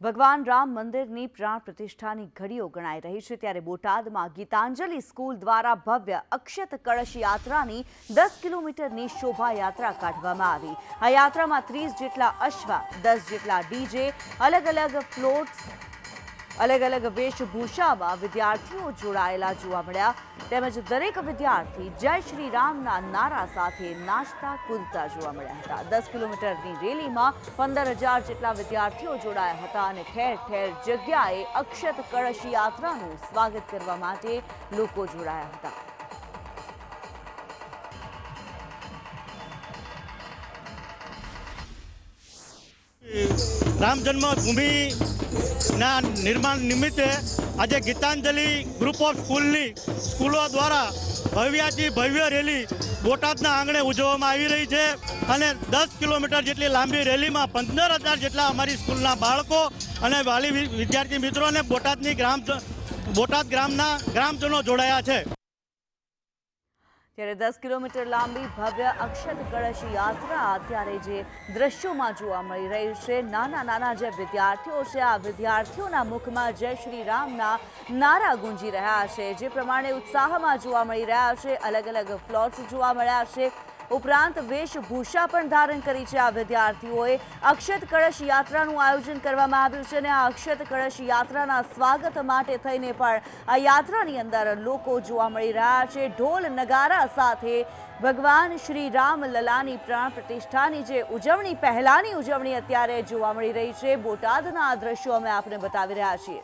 ભગવાન રામ મંદિરની પ્રાણ પ્રતિષ્ઠાની ઘડીઓ ગણાઈ રહી છે ત્યારે બોટાદમાં ગીતાંજલિ સ્કૂલ દ્વારા ભવ્ય અક્ષત કળશ યાત્રાની દસ કિલોમીટરની શોભાયાત્રા કાઢવામાં આવી. આ યાત્રામાં ત્રીસ જેટલા અશ્વા, દસ જેટલા ડીજે અલગ અલગ ફ્લોટ્સ અલગ અલગ વેશભૂષામાં વિદ્યાર્થીઓ જોડાયેલા જોવા મળ્યા. તેમજ દરેક વિદ્યાર્થી જય શ્રી રામના નારા સાથે નાચતા, કૂદતા જોવા મળ્યા હતા. દસ કિલોમીટરની રેલીમાં પંદર જેટલા વિદ્યાર્થીઓ જોડાયા હતા અને ઠેર ઠેર જગ્યાએ અક્ષત કળશ યાત્રાનું સ્વાગત કરવા માટે લોકો જોડાયા હતા. રામ જન્મભૂમિના નિર્માણ નિમિત્તે આજે ગીતાંજલિ ગ્રુપ ઓફ સ્કૂલની સ્કૂલો દ્વારા ભવ્યાથી ભવ્ય રેલી બોટાદના આંગણે ઉજવવામાં આવી રહી છે અને દસ કિલોમીટર જેટલી લાંબી રેલીમાં પંદર હજાર જેટલા અમારી સ્કૂલના બાળકો અને વાલી વિદ્યાર્થી મિત્રો અને બોટાદની ગ્રામ બોટાદ ગ્રામના ગ્રામજનો જોડાયા છે. ત્યારે દસ કિલોમીટર લાંબી ભવ્ય અક્ષત કળશ યાત્રા અત્યારે જે દ્રશ્યોમાં જોવા મળી રહી છે. નાના નાના જે વિદ્યાર્થીઓ છે, આ વિદ્યાર્થીઓના મુખમાં જય શ્રી રામના નારા ગુંજી રહ્યા છે. જે પ્રમાણે ઉત્સાહમાં જોવા મળી રહ્યા છે. અલગ અલગ ફ્લોટ્સ જોવા મળ્યા છે. ઉપરાંત વેશભૂષા પણ ધારણ કરી છે આ વિદ્યાર્થીઓએ. અક્ષત કળશ યાત્રાનું આયોજન કરવામાં આવ્યું છે અને આ અક્ષત કળશ યાત્રાના સ્વાગત માટે થઈને પણ આ યાત્રાની અંદર લોકો જોવા મળી રહ્યા છે. ઢોલ નગારા સાથે ભગવાન શ્રી રામ લલાની પ્રાણ પ્રતિષ્ઠાની જે ઉજવણી, પહેલાની ઉજવણી અત્યારે જોવા મળી રહી છે. બોટાદના આ દ્રશ્યો અમે આપને બતાવી રહ્યા છીએ.